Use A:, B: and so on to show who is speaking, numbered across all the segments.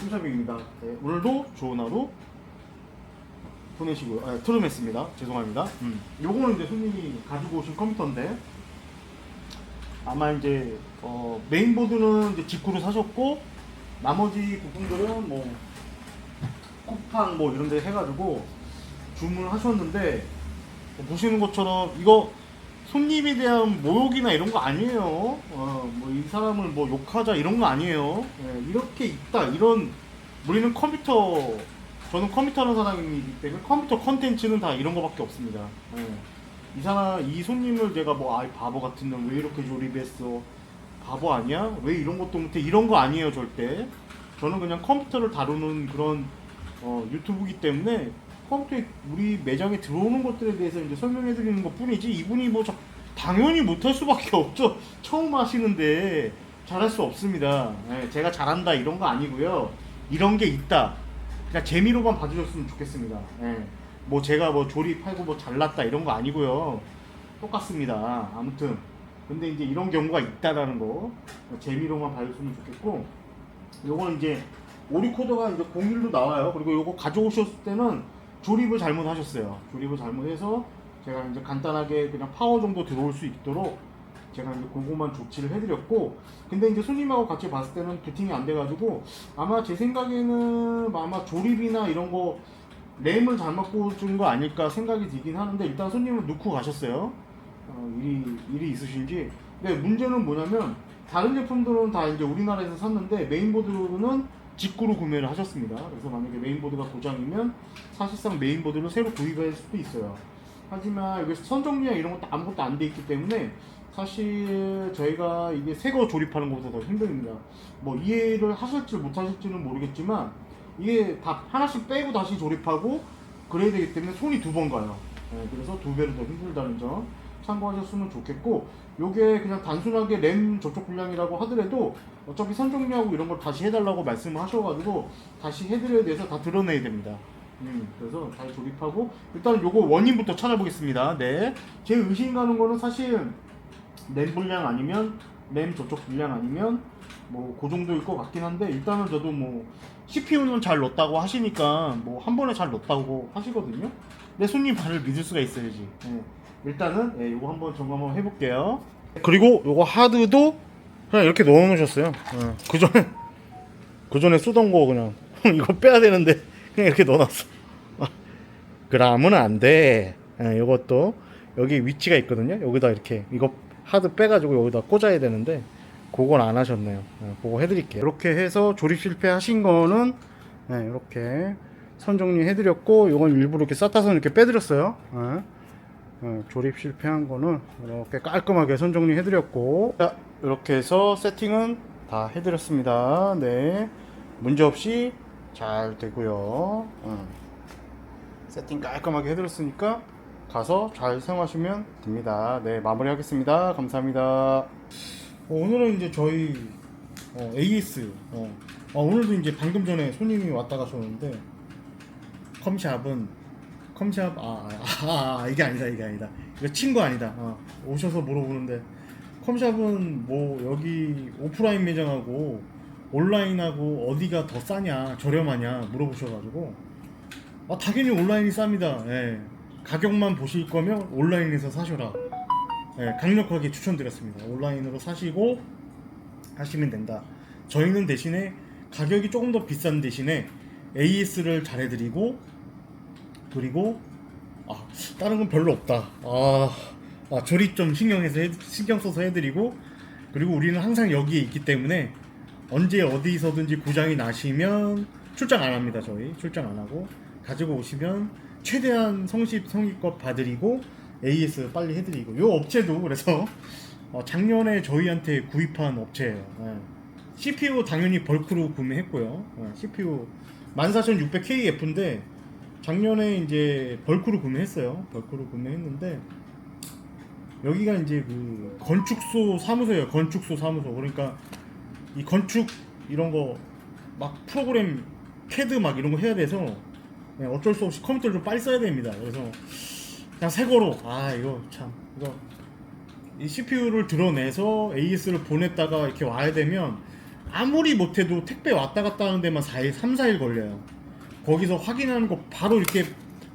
A: 홈샵입니다. 네, 오늘도 좋은 하루 보내시고요. 아, 트름했습니다. 죄송합니다. 음. 요거는 이제 손님이 가지고 오신 컴퓨터인데 아마 이제 어, 메인보드는 이제 직구로 사셨고 나머지 부품들은 뭐 쿠팡 뭐 이런 데 해가지고 주문을 하셨는데 뭐 보시는 것처럼 이거 손님에 대한 모욕이나 이런 거 아니에요. 어, 뭐 이 사람을 뭐 욕하자 이런 거 아니에요. 예, 이렇게 있다 이런 우리는 컴퓨터 저는 컴퓨터 하는 사람이기 때문에 컴퓨터 컨텐츠는 다 이런 거밖에 없습니다. 예. 이 사람 이 손님을 제가 뭐 아이 바보 같은 놈 왜 이렇게 조립했어 바보 아니야 왜 이런 것도 못해 이런 거 아니에요 절대 저는 그냥 컴퓨터를 다루는 그런 어, 유튜브기 때문에 컴퓨터에 우리 매장에 들어오는 것들에 대해서 이제 설명해 드리는 것 뿐이지 이분이 뭐 저- 당연히 못할 수밖에 없죠. 처음 하시는데 잘할 수 없습니다. 예, 제가 잘한다 이런 거 아니고요. 이런 게 있다. 그냥 재미로만 봐주셨으면 좋겠습니다. 예. 뭐 제가 뭐 조립하고 뭐 잘났다 이런 거 아니고요. 똑같습니다. 아무튼. 근데 이제 이런 경우가 있다라는 거 재미로만 봐줬으면 좋겠고 요거는 이제 오리코더가 이제 01로 나와요. 그리고 요거 가져오셨을 때는 조립을 잘못하셨어요. 조립을 잘못해서 제가 이제 간단하게 그냥 파워 정도 들어올 수 있도록 제가 이제 그거만 조치를 해드렸고 근데 이제 손님하고 같이 봤을 때는 부팅이 안 돼가지고 아마 제 생각에는 아마 조립이나 이런 거 램을 잘못 꽂은 거 아닐까 생각이 들긴 하는데 일단 손님은 넣고 가셨어요. 어, 일이 일이 있으신지. 근데 문제는 뭐냐면 다른 제품들은 다 이제 우리나라에서 샀는데 메인보드는 직구로 구매를 하셨습니다 그래서 만약에 메인보드가 고장이면 사실상 메인보드를 새로 구입할 수도 있어요 하지만 여기 선정리나 이런 것도 아무것도 안 돼 있기 때문에 사실 저희가 이게 새 거 조립하는 것보다 더 힘듭니다. 뭐 이해를 하실지 못하실지는 모르겠지만 이게 다 하나씩 빼고 다시 조립하고 그래야 되기 때문에 손이 두 번 가요. 네, 그래서 두 배로 더 힘들다는 점 참고하셨으면 좋겠고 요게 그냥 단순하게 램 접촉 불량이라고 하더라도 어차피 선정리하고 이런 걸 다시 해달라고 말씀을 하셔가지고 다시 해드려야 돼서 다 드러내야 됩니다. 음, 그래서 잘 조립하고 일단 요거 원인부터 찾아보겠습니다. 네, 제 의심 가는 거는 사실 램 불량 아니면 램 저쪽 불량 아니면 뭐그 정도일 것 같긴 한데 일단은 저도 뭐 CPU는 잘 넣었다고 하시니까 뭐 한 번에 잘 넣었다고 하시거든요. 내 손님 말을 믿을 수가 있어야지. 예. 일단은 예, 이거 한번 점검 한번 해볼게요. 그리고 요거 하드도 그냥 이렇게 넣어놓으셨어요. 예. 그 전에 그 전에 쓰던 거 그냥 이거 빼야 되는데 그냥 이렇게 넣어놨어. 그러면 안 돼. 예, 이것도 여기 위치가 있거든요. 여기다 이렇게 이거 하드 빼가지고 여기다 꽂아야 되는데 그건 안 하셨네요. 예, 그거 해드릴게요. 이렇게 해서 조립 실패하신 거는 예, 이렇게 선 정리해드렸고 이건 일부러 이렇게 쌌다선 이렇게 빼드렸어요. 예. 예, 조립 실패한 거는 이렇게 깔끔하게 선 정리해 드렸고 자, 이렇게 해서 세팅은 다 해드렸습니다. 네, 문제 없이 잘 되고요. 음. 세팅 깔끔하게 해드렸으니까 가서 잘 사용하시면 됩니다. 네, 마무리 하겠습니다. 감사합니다. 어, 오늘은 이제 저희 어, AS 어, 어, 오늘도 이제 방금 전에 손님이 왔다 가셨는데 컴샵은 컴샵 아, 아, 아 이게 아니다 이게 아니다. 이거 친구 아니다. 어, 오셔서 물어보는데 컴샵은 뭐 여기 오프라인 매장하고 온라인하고 어디가 더 싸냐 저렴하냐 물어보셔가지고 아 당연히 온라인이 쌉니다. 예. 가격만 보실 거면 온라인에서 사셔라. 예, 강력하게 추천드렸습니다. 온라인으로 사시고 하시면 된다. 저희는 대신에 가격이 조금 더 비싼 대신에 AS를 잘 해드리고 그리고 아 다른 건 별로 없다. 아, 아 조립 좀 신경해서 해- 신경 써서 해드리고 그리고 우리는 항상 여기에 있기 때문에 언제 어디서든지 고장이 나시면 출장 안 합니다 저희. 출장 안 하고. 가지고 오시면 최대한 성십 성의껏 봐드리고 AS 빨리 해드리고. 요 업체도 그래서 어, 작년에 저희한테 구입한 업체예요. 예. CPU 당연히 벌크로 구매했고요. 예, CPU 14600KF인데 작년에 이제 벌크로 구매했어요. 벌크로 구매했는데 여기가 이제 그 건축소 사무소예요. 건축소 사무소. 그러니까 이 건축 이런 거 막 프로그램 캐드 막 이런 거 해야 돼서 어쩔 수 없이 컴퓨터를 좀 빨리 써야 됩니다. 그래서 그냥 새 거로. 아 이거 참. 이거 이 CPU를 드러내서 AS를 보냈다가 이렇게 와야 되면 아무리 못해도 택배 왔다 갔다 하는 데만 4일, 3, 4일 걸려요. 거기서 확인하는 거 바로 이렇게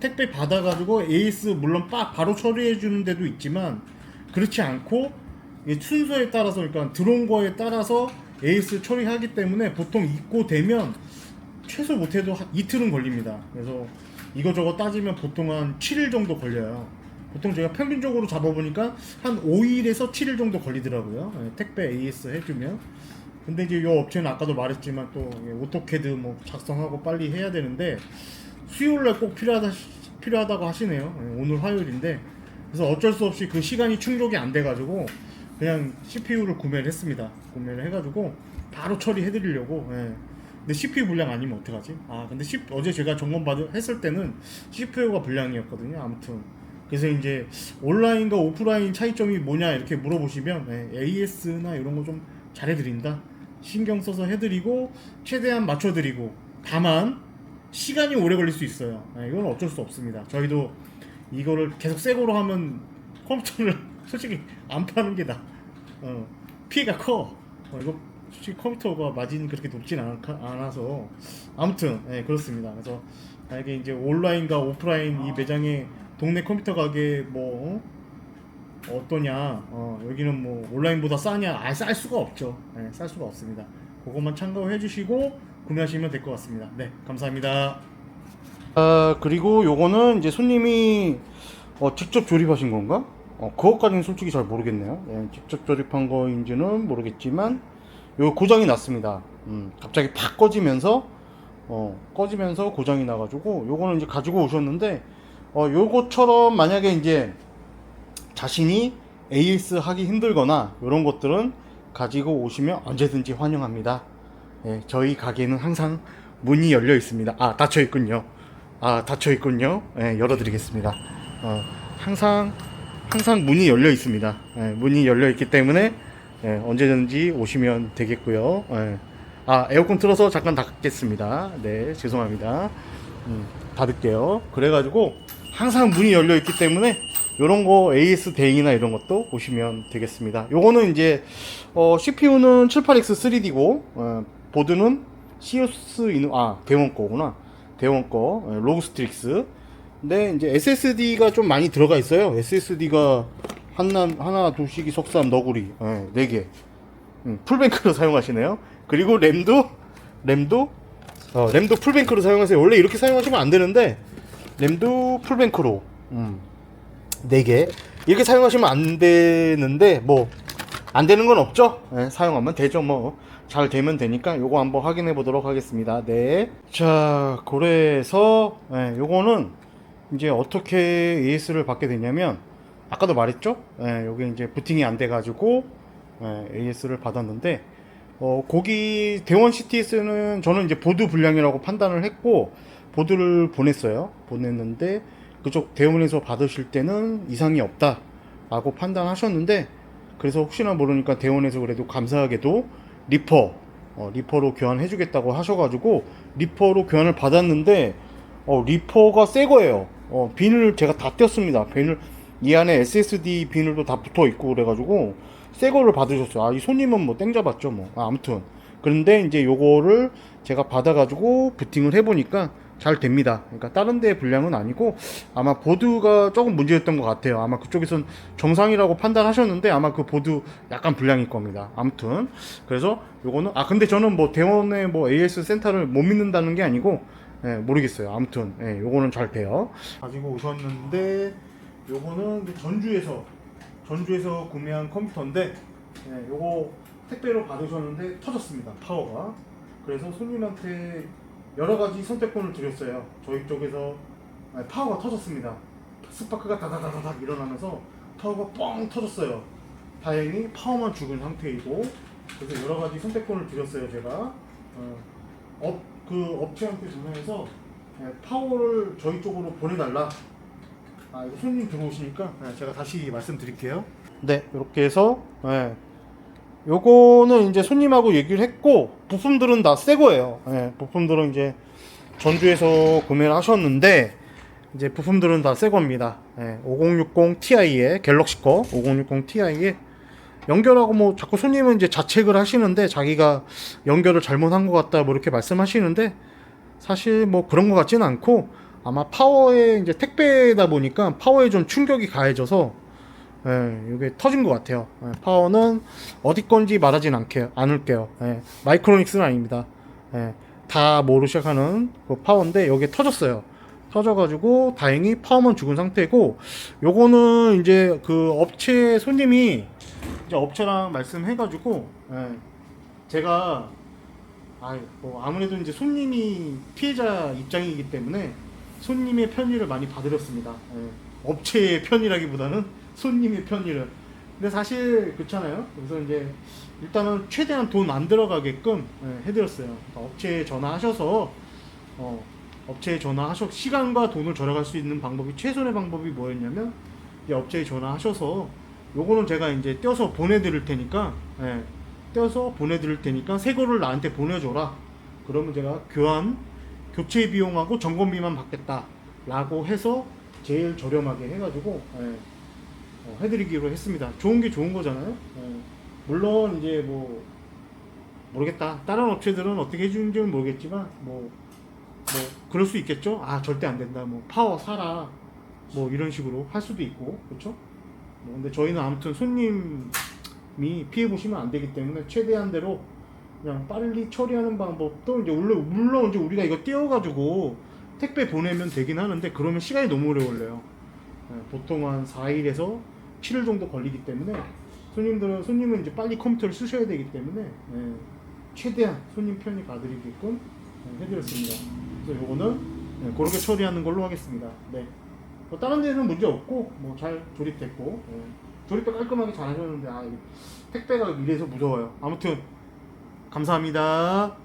A: 택배 받아가지고 에이스 물론 빠, 바로 처리해 주는 데도 있지만 그렇지 않고 이 순서에 따라서 그러니까 들어온 거에 따라서 에이스 처리하기 때문에 보통 입고 되면 최소 못해도 한 이틀은 걸립니다. 그래서 이거저거 따지면 보통 한 7일 정도 걸려요. 보통 제가 평균적으로 잡아보니까 한 5일에서 7일 정도 걸리더라고요. 예, 택배 AS 해주면. 근데 이제 이 업체는 아까도 말했지만 또 예, 오토캐드 뭐 작성하고 빨리 해야 되는데 수요일 날 꼭 필요하다 필요하다고 하시네요. 예, 오늘 화요일인데 그래서 어쩔 수 없이 그 시간이 충족이 안 돼가지고 그냥 CPU를 구매를 했습니다. 구매를 해가지고 바로 처리해드리려고. 예. 근데 CPU 불량 아니면 어떡하지? 아 근데 C- 어제 제가 점검 받 했을 때는 CPU가 불량이었거든요. 아무튼 그래서 이제 온라인과 오프라인 차이점이 뭐냐 이렇게 물어보시면 예, AS나 이런 거 좀 잘해드린다. 신경 써서 해드리고 최대한 맞춰드리고 다만 시간이 오래 걸릴 수 있어요. 예, 이건 어쩔 수 없습니다. 저희도 이거를 계속 새거로 하면 컴퓨터를 솔직히 안 파는 게 나. 어, 피해가 커. 어, 이거 솔직히 컴퓨터가 마진이 그렇게 높진 않, 않아서 아무튼 예, 그렇습니다. 그래서 만약에 이제 온라인과 오프라인 이 매장에 동네 컴퓨터 가게 뭐 어? 어떠냐. 어, 여기는 뭐 온라인보다 싸냐. 아, 쌀 수가 없죠. 예, 쌀 수가 없습니다. 그것만 참고해 주시고 구매하시면 될 것 같습니다. 네 감사합니다. 아 그리고 요거는 이제 손님이 어, 직접 조립하신 건가? 어, 그것까지는 솔직히 잘 모르겠네요. 예, 직접 조립한 거인지는 모르겠지만 요 고장이 났습니다. 음, 갑자기 팍 꺼지면서 어, 꺼지면서 고장이 나가지고 요거는 이제 가지고 오셨는데 어, 요것처럼 만약에 이제 자신이 AS 하기 힘들거나 이런 것들은 가지고 오시면 언제든지 환영합니다. 예, 저희 가게는 항상 문이 열려 있습니다. 아, 닫혀 있군요. 아, 닫혀 있군요. 예, 열어드리겠습니다. 어, 항상, 항상 문이 열려 있습니다. 예, 문이 열려 있기 때문에 예, 언제든지 오시면 되겠고요. 예. 아, 에어컨 틀어서 잠깐 닫겠습니다. 네, 죄송합니다. 음, 닫을게요. 그래가지고 항상 문이 열려 있기 때문에 이런 거 AS 대행이나 이런 것도 보시면 되겠습니다. 요거는 이제 어, CPU는 78X 3D고 어, 보드는 시우스 이노 아 대원 거구나 대원 거 어, 로그스트릭스. 근데 이제 SSD가 좀 많이 들어가 있어요. SSD가 하나 하나 두식이 속삼 너구리 예, 네 개. 음, 풀뱅크로 사용하시네요. 그리고 램도 램도 어, 램도 풀뱅크로 사용하세요. 원래 이렇게 사용하시면 안 되는데 램도 풀뱅크로 음, 4개. 이렇게 사용하시면 안 되는데 뭐 안 되는 건 없죠? 예, 사용하면 되죠. 뭐 잘 되면 되니까 요거 한번 확인해 보도록 하겠습니다. 네자 그래서 예, 요거는 이제 어떻게 AS를 받게 되냐면 아까도 말했죠? 예, 요게 이제 부팅이 안 돼 가지고 예, AS를 받았는데 어, 거기 대원 CTS는 저는 이제 보드 불량이라고 판단을 했고 보드를 보냈어요. 보냈는데 그쪽 대원에서 받으실 때는 이상이 없다라고 판단하셨는데 그래서 혹시나 모르니까 대원에서 그래도 감사하게도 리퍼 어, 리퍼로 교환해주겠다고 하셔가지고 리퍼로 교환을 받았는데 어, 리퍼가 새 거예요. 어, 비늘 제가 다 떼었습니다. 비늘 이 안에 SSD 비늘도 다 붙어 있고 그래가지고 새 거를 받으셨어요. 아, 이 손님은 뭐 땡 잡았죠, 뭐. 아, 아무튼. 그런데 이제 요거를 제가 받아가지고 부팅을 해보니까 잘 됩니다. 그러니까 다른 데 불량은 아니고 아마 보드가 조금 문제였던 것 같아요. 아마 그쪽에선 정상이라고 판단하셨는데 아마 그 보드 약간 불량일 겁니다. 아무튼 그래서 요거는 아 근데 저는 뭐 대원의 뭐 AS 센터를 못 믿는다는 게 아니고 예, 모르겠어요. 아무튼 예, 요거는 잘 돼요. 가지고 오셨는데 요거는 전주에서 전주에서 구매한 컴퓨터인데 예, 요거 택배로 받으셨는데 터졌습니다. 파워가. 그래서 손님한테 여러 가지 선택권을 드렸어요. 저희 쪽에서 아, 파워가 터졌습니다. 스파크가 다다다다닥 일어나면서 파워가 뻥 터졌어요. 다행히 파워만 죽은 상태이고 그래서 여러 가지 선택권을 드렸어요. 제가 어, 업, 그 업체한테 전화해서 예, 파워를 저희 쪽으로 보내달라. 아 이거 손님 들어오시니까 네, 제가 다시 말씀드릴게요. 네 이렇게 해서 네, 요거는 이제 손님하고 얘기를 했고 부품들은 다 새 거예요. 네, 부품들은 이제 전주에서 구매를 하셨는데 이제 부품들은 다 새 겁니다. 네, 5060 Ti에 갤럭시 거 5060 Ti에 연결하고 뭐 자꾸 손님은 이제 자책을 하시는데 자기가 연결을 잘못한 것 같다 뭐 이렇게 말씀하시는데 사실 뭐 그런 것 같지는 않고 아마 파워에 이제 택배다 보니까 파워에 좀 충격이 가해져서 예, 이게 터진 것 같아요. 예, 파워는 어디 건지 말하진 않게 않을게요. 예, 마이크로닉스는 아닙니다. 예, 다 뭐로 시작하는 그 파워인데 여기에 터졌어요. 터져가지고 다행히 파워만 죽은 상태고 요거는 이제 그 업체 손님이 이제 업체랑 말씀해가지고 예, 제가 아, 뭐 아무래도 이제 손님이 피해자 입장이기 때문에 손님의 편의를 많이 봐드렸습니다. 예, 업체의 편의라기보다는 손님의 편의를. 근데 사실 그렇잖아요. 그래서 이제 일단은 최대한 돈 안 들어가게끔 예, 해드렸어요. 그러니까 업체에 전화하셔서 어, 업체에 전화하셔 시간과 돈을 절약할 수 있는 방법이 최선의 방법이 뭐였냐면 이제 업체에 전화하셔서 요거는 제가 이제 떼어서 보내드릴 테니까 예, 떼어서 보내드릴 테니까 새 거를 나한테 보내줘라. 그러면 제가 교환 교체 비용하고 점검비만 받겠다라고 해서 제일 저렴하게 해가지고 예, 어, 해드리기로 했습니다. 좋은 게 좋은 거잖아요. 예, 물론 이제 뭐 모르겠다. 다른 업체들은 어떻게 해주는지는 모르겠지만 뭐, 뭐 그럴 수 있겠죠. 아 절대 안 된다. 뭐 파워 사라. 뭐 이런 식으로 할 수도 있고 그렇죠. 뭐 근데 저희는 아무튼 손님이 피해 보시면 안 되기 때문에 최대한 대로 그냥 빨리 처리하는 방법도 이제 물론 물론 이제 우리가 이거 띄워가지고 택배 보내면 되긴 하는데 그러면 시간이 너무 오래 걸려요. 예, 보통 한 4일에서 7일 정도 걸리기 때문에 손님들은 손님은 이제 빨리 컴퓨터를 쓰셔야 되기 때문에 예, 최대한 손님 편히 가드리게끔 예, 해드렸습니다. 그래서 요거는 예, 그렇게 처리하는 걸로 하겠습니다. 네. 뭐 다른 데는 문제 없고 뭐 잘 조립됐고 예, 조립도 깔끔하게 잘 하셨는데 아, 택배가 이래서 무서워요. 아무튼 감사합니다.